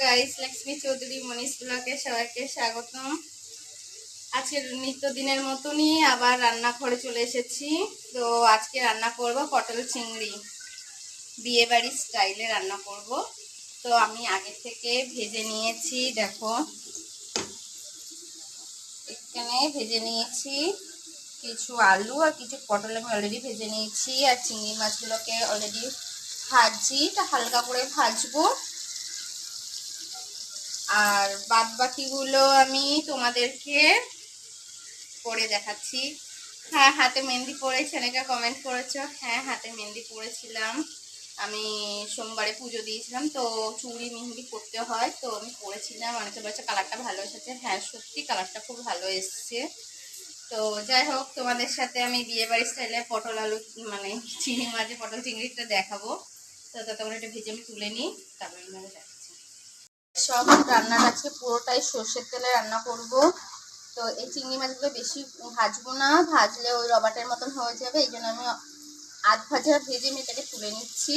Guys Lakshmi Chowdhury মনীষ ব্লকে সবাইকে স্বাগতম। আজকের নিত্যদিনের মতনই আবার রান্নাঘরে চলে এসেছি। তো আজকে রান্না করব পটল চিংড়ি। বিয়ে বাড়ির স্টাইলে রান্না করব। তো আমি আগে থেকে ভেজে নিয়েছি, দেখো। এখানে ভেজে নিয়েছি কিছু আলু আর কিছু পটল আমি অলরেডি ভেজে নিয়েছি। আর চিংড়ি মাছগুলোকে অলরেডি ভাজি তা হালকা করে ভাজবো। আর বাদ বাকিগুলো আমি তোমাদেরকে করে দেখাচ্ছি। হ্যাঁ হাতে মেহেন্দি পরেছি অনেকে কমেন্ট করেছ। হ্যাঁ হাতে মেহেন্দি পরেছিলাম আমি সোমবারে পুজো দিয়েছিলাম, তো চুড়ি মেহেন্দি করতে হয়, তো আমি পরেছিলাম। অনেকে বলছে কালারটা ভালো এসেছে। হ্যাঁ সত্যি কালারটা খুব ভালো এসছে। তো যাই হোক, তোমাদের সাথে আমি বিয়ে বাড়ির স্টাইলে পটল আলু মানে চিংড়ি মাঝে পটল চিংড়িটা দেখাবো। তো ততক্ষণ এটা ভেজে আমি তুলে নিই, তারপরে সব রান্নার আজকে পুরোটাই সর্ষের তেলে রান্না করব। তো এই চিংড়ি মাছগুলো বেশি ভাজবো না, ভাজলে ওই রবাটের মতন হয়ে যাবে, এই জন্য আমি আধ ভাজা ভেজে আমি এটাকে তুলে নিচ্ছি।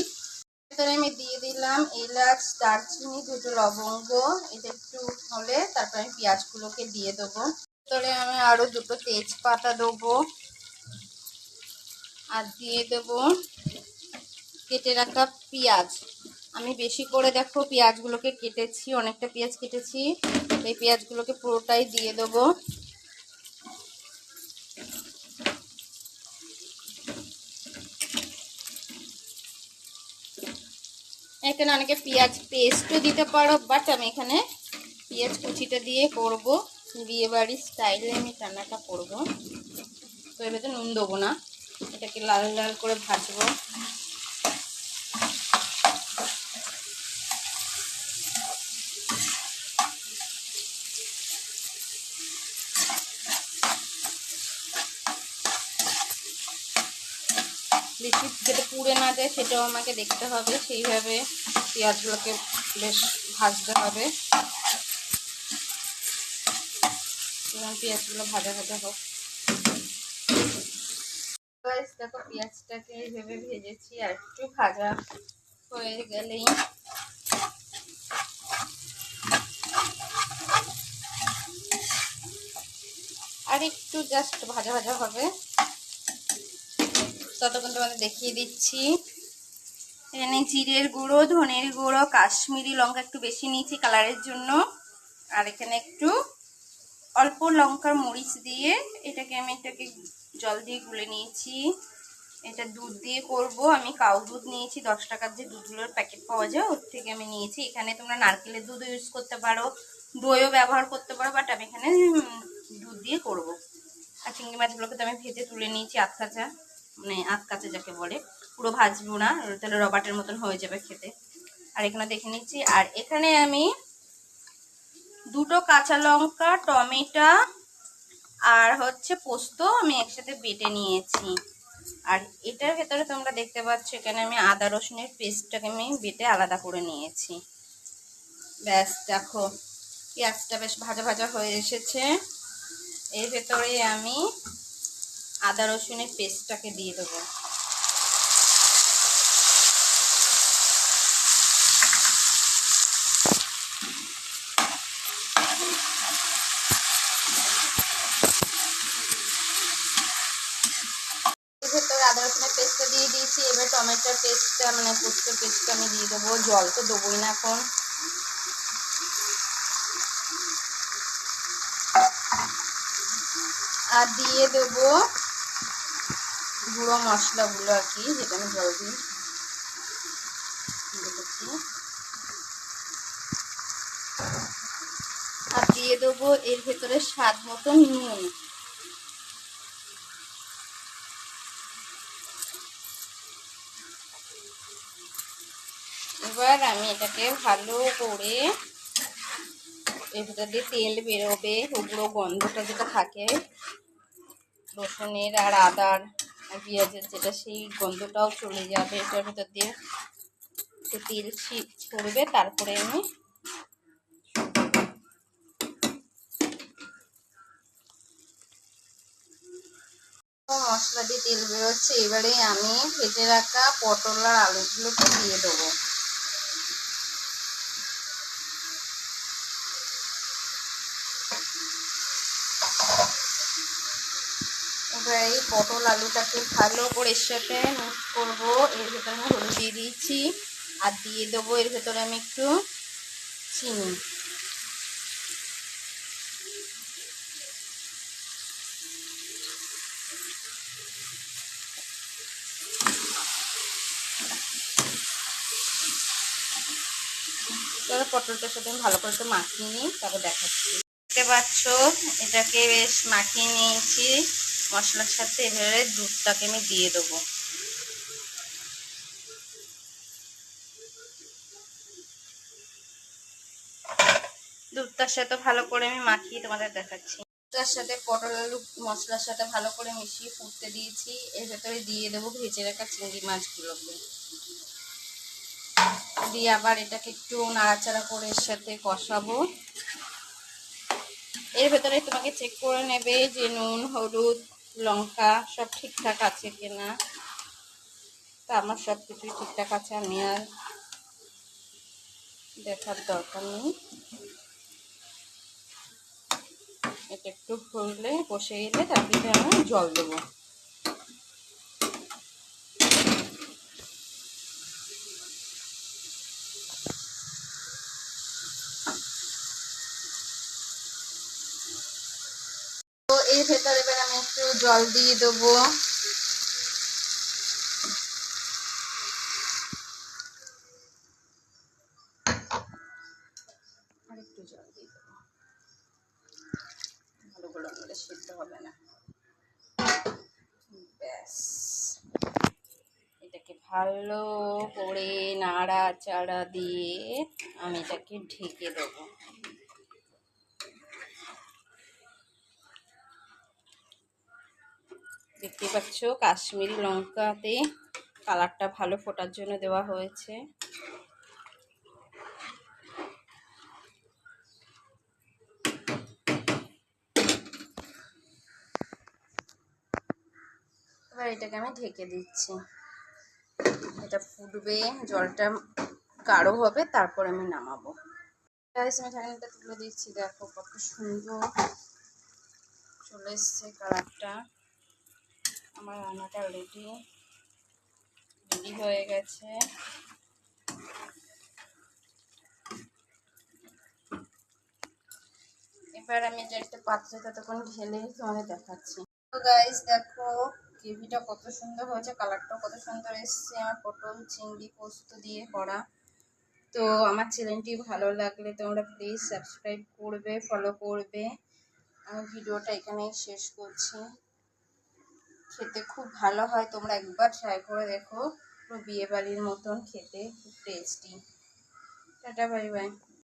ভেতরে আমি দিয়ে দিলাম এলাচ, দারচিনি, দুটো লবঙ্গ, এটা একটু হলে তারপরে আমি পেঁয়াজগুলোকে দিয়ে দেবো। ভেতরে আমি আরও দুটো তেজপাতা দেবো। আর দিয়ে দেবো কেটে রাখা পেঁয়াজ। আমি বেশি করে দেখো পেঁয়াজগুলোকে কেটেছি, অনেকটা পেঁয়াজ কেটেছি। এই পেঁয়াজগুলোকে পুরোটাই দিয়ে দেবো। এখানে অনেকে পেঁয়াজ পেস্টও দিতে পারো বাট আমি এখানে পেঁয়াজ কুচিটা দিয়ে করব। বিয়ে বাড়ির স্টাইলে আমি রান্নাটা করব। তো ভেতরে নুন দেবো না, এটাকে লাল লাল করে ভাজবো। বেশি যাতে পুড়ে না যায় সেটাও আমাকে দেখতে হবে। সেইভাবে পেঁয়াজগুলোকে বেশ ভাজতে হবে। পেঁয়াজগুলো ভাজা ভাজা হোক। দেখো পেঁয়াজটাকে এইভাবে ভেজেছি আর একটু ভাজা হয়ে গেলেই। আর একটু জাস্ট ভাজা ভাজা হবে। ততক্ষণ তোমাদের দেখিয়ে দিচ্ছি। এখানে জিরের গুঁড়ো, ধনের গুঁড়ো, কাশ্মীরি লঙ্কা একটু বেশি নিয়েছি কালারের জন্য। আর এখানে একটু অল্প লঙ্কার মরিচ দিয়ে এটাকে আমি এটাকে জল দিয়ে গুলে নিয়েছি। এটা দুধ দিয়ে করব। আমি কাউ দুধ নিয়েছি, দশ টাকার যে দুধগুলোর প্যাকেট পাওয়া যায়, ওর থেকে আমি নিয়েছি। এখানে তোমরা নারকেলের দুধও ইউজ করতে পারো, দইও ব্যবহার করতে পারো বাট আমি এখানে দুধ দিয়ে করব। আর চিংড়ি মাছগুলোকে তো আমি ভেজে তুলে নিয়েছি আধ কাঁচা মানে আধ কাঁচা যাকে বলে, পুরো ভাজবো না, তাহলে রবাটের মতন হয়ে যাবে খেতে। আর এখানে দেখে নিচ্ছি, আর এখানে আমি দুটো কাঁচা লঙ্কা, টমেটো আর হচ্ছে পোস্ত আমি একসাথে বেটে নিয়েছি। আর এটার ভেতরে তোমরা দেখতে পাচ্ছ, এখানে আমি আদা রসুনের পেস্টটাকে আমি বেটে আলাদা করে নিয়েছি। ব্যাস, দেখো, পেঁয়াজটা বেশ ভাজা ভাজা হয়ে এসেছে। এর ভেতরে আমি আদা রসুনের পেস্টটাকে দিয়ে দেবো। পেস্টটা দিয়ে দিয়েছি। এবার টমেটোর পেস্টটা মানে পোস্তর পেস্টটা আমি দিয়ে দেবো। জল তো দেবোই না এখন। আর দিয়ে দেবো গুঁড়ো মশলাগুলো আর কি, যেটা আমি জল দিই আর দিয়ে দেবো এর ভেতরে স্বাদ মতো নুন। এবার আমি এটাকে ভালো করে এর ভেতর দিয়ে তেল বেরোবে, ওগুলো গন্ধটা যেটা থাকে, রসুনের আর আদার। পেঁয়াজের যেটা সেই গন্ধটাও চলে যাবে, এটার ভেতর দিয়ে একটু তেল ছড়বে, তারপরে আমি মশলা দিয়ে তেল বেরোচ্ছে। এবারে আমি ভেজে রাখা পটল আর আলুগুলোকে দিয়ে দেবো। এবার পটল আলুটাকে ভালো করে এর সাথে মিক্স করব। এর ভেতরে আমি হলুদ দিয়ে দিয়েছি। আর দিয়ে দেবো এর ভেতরে আমি একটু চিনি। পটলটার সাথে আমি ভালো করে একটু মাখিয়ে নিই, তারপর দেখাচ্ছি। দেখতে পাচ্ছ? এটাকে বেশ মাখিয়ে নিয়েছি। মশলার সাথে এবারে দুধটাকে আমি দিয়ে দেবো। দুধটার সাথে ভালো করে আমি মাখিয়ে তোমাদের দেখাচ্ছি। দুধটার সাথে পটল আলু মশলার সাথে ভালো করে মিশিয়ে ফুটতে দিয়েছি। এর ভেতরে দিয়ে দেবো ভেজে রাখা চিংড়ি মাছগুলোকে। দিয়ে আবার এটাকে একটু নাড়াচাড়া করে এর সাথে কষাবো। এর ভেতরে তোমাকে চেক করে নেবে যে নুন, হলুদ লঙ্কা সব ঠিকঠাক আছে কিনা? তা আমার সব কিছুই ঠিকঠাক আছে, আমি আর দেখার দরকার নেই। এটা একটু ফুললে, বসে এলে তারপরে আমি জল দেবো। এর ভেতরে এবার আমি একটু জল দিয়ে দেবো। আর একটু জল দিয়ে দেবো। ভালো করে নিলে সিদ্ধ হবে না। ব্যাস। এটাকে ভালো করে নাড়া চাড়া দিয়ে আমি এটাকে ঢেকে দেবো। দেখতে পাচ্ছ, কাশ্মীরি লঙ্কাতে কালারটা ভালো ফোটার জন্য দেওয়া হয়েছে। এবার এটাকে আমি ঢেকে দিচ্ছি। এটা ফুটবে, জলটা গাঢ় হবে, তারপর আমি নামাবো। ঢাকনাটা তুলে দিচ্ছি, দেখো কত সুন্দর চলে এসছে কালারটা। আমার রান্নাটা রেডি রেডি হয়ে গেছে। এবার আমি এটা একটা পাত্রে ততক্ষণ ঢেলে তোমাদের দেখাচ্ছি। গাইস দেখো, গ্রেভিটা কত সুন্দর হয়েছে কালারটাও কত সুন্দর এসছে, আমার পটল, চিংড়ি, পোস্ত দিয়ে করা। তো আমার চ্যানেলটি ভালো লাগলে তোমরা প্লিজ সাবস্ক্রাইব করবে ফলো করবে। আমি ভিডিওটা এখানেই শেষ করছি। খেতে খুব ভালো হয়। তোমরা একবার ট্রাই করে দেখো। পুরো বিয়ে বাড়ির মতন খেতে, খুব টেস্টি টাটা বাই বাই